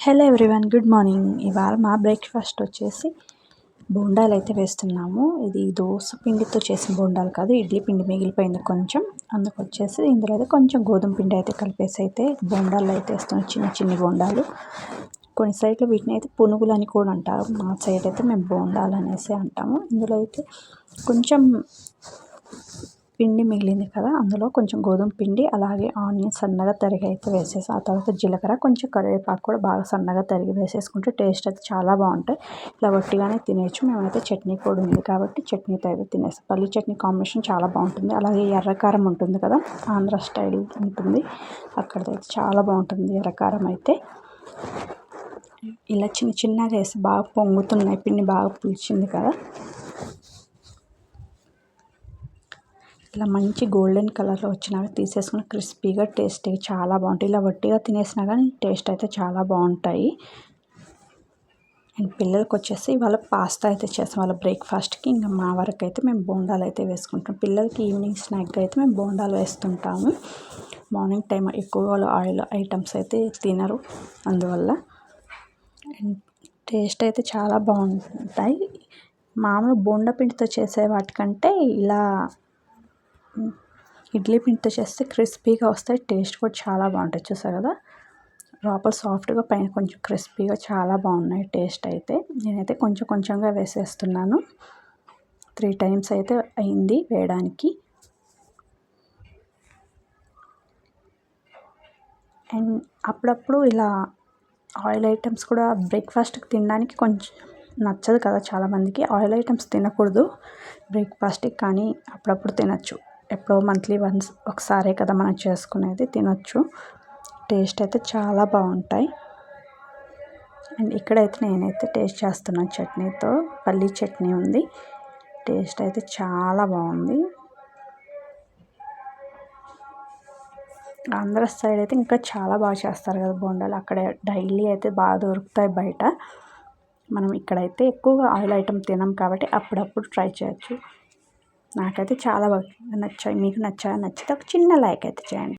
Hello everyone good morning. ఇవాళ మా breakfast వచ్చేసి బోండాలు అయితే వేస్తున్నాము. ఇది దోశ పిండితో చేసిన బోండాలు కాదు ఇడ్లీ పిండి మిగిలిపోయింది కొంచెం. అందుకు వచ్చేసి ఇందులో అయితే కొంచెం గోధుమ పిండి అయితే కలిపేసి అయితే బోండాలు అయితే వేస్తున్నాం. చిన్న చిన్న బోండాలు. కొన్ని సైడ్లో వీటిని అయితే పునుగులు అని కూడా అంటారు. మా సైడ్ అయితే మేము బోండాలు అనేసి అంటాము. ఇందులో అయితే కొంచెం పిండి మిగిలింది కదా అందులో కొంచెం గోధుమ పిండి అలాగే ఆనియన్ సన్నగా తరిగి అయితే వేసేసి ఆ తర్వాత జీలకర్ర కొంచెం కరివేపాకు కూడా బాగా సన్నగా తరిగి వేసేసుకుంటే టేస్ట్ అయితే చాలా బాగుంటాయి. ఇలా వట్టిగానే తినేయచ్చు. మేమైతే చట్నీ కూడా ఉంది కాబట్టి చట్నీతో అయితే తినేస్తాం. పల్లి చట్నీ కాంబినేషన్ చాలా బాగుంటుంది. అలాగే ఎర్రకారం ఉంటుంది కదా ఆంధ్ర స్టైల్ ఉంటుంది. అక్కడైతే చాలా బాగుంటుంది ఎర్రకారం అయితే. ఇలా చిన్న చిన్నగా వేసి బాగా పొంగుతున్నాయి పిండి బాగా పులిచింది కదా. ఇలా మంచి గోల్డెన్ కలర్లో వచ్చినాక తీసేసుకుని క్రిస్పీగా టేస్టీ చాలా బాగుంటాయి. ఇలా వట్టిగా తినేసినా కానీ టేస్ట్ అయితే చాలా బాగుంటాయి. అండ్ పిల్లలకి వచ్చేసి వాళ్ళ పాస్తా అయితే చేస్తాం. వాళ్ళ బ్రేక్ఫాస్ట్కి ఇంకా మా వరకు అయితే మేము బోండాలు అయితే వేసుకుంటాం. పిల్లలకి ఈవినింగ్ స్నాక్ అయితే మేము బోండాలు వేస్తుంటాము. మార్నింగ్ టైం ఎక్కువ వాళ్ళు ఆయిల్ ఐటమ్స్ అయితే తినరు. అందువల్ల అండ్ టేస్ట్ అయితే చాలా బాగుంటాయి. మామూలు బోండా పిండితో చేసే వాటికంటే ఇలా ఇడ్లీ పిండితో చేస్తే క్రిస్పీగా వస్తాయి. టేస్ట్ కూడా చాలా బాగుంటాయి. చూసారు కదా? లోపల సాఫ్ట్గా పైన కొంచెం క్రిస్పీగా చాలా బాగున్నాయి టేస్ట్ అయితే. నేనైతే కొంచెం కొంచెంగా వేసేస్తున్నాను. త్రీ టైమ్స్ అయితే అయింది వేయడానికి. అండ్ అప్పుడప్పుడు ఇలా ఆయిల్ ఐటమ్స్ కూడా బ్రేక్ఫాస్ట్కి తినడానికి కొంచెం నచ్చదు కదా చాలామందికి. ఆయిల్ ఐటమ్స్ తినకూడదు. బ్రేక్ఫాస్ట్కి కానీ అప్పుడప్పుడు తినచ్చు. ఎప్పుడో మంత్లీ వన్స్ ఒకసారే కదా మనం చేసుకునేది తినొచ్చు. టేస్ట్ అయితే చాలా బాగుంటాయి. అండ్ ఇక్కడైతే నేనైతే టేస్ట్ చేస్తున్నాను చట్నీతో పల్లీ చట్నీ ఉంది. టేస్ట్ అయితే చాలా బాగుంది. ఆంధ్ర సైడ్ అయితే ఇంకా చాలా బాగా చేస్తారు కదా బోండాలు. అక్కడ డైలీ అయితే బాగా దొరుకుతాయి బయట. మనం ఇక్కడైతే ఎక్కువగా ఆయిల్ ఐటెం తినం కాబట్టి అప్పుడప్పుడు ట్రై చేయొచ్చు. నాకైతే చాలా బాగా నచ్చాయి. మీకు నచ్చాయా? నచ్చితే ఒక చిన్న లైక్ అయితే చేయండి.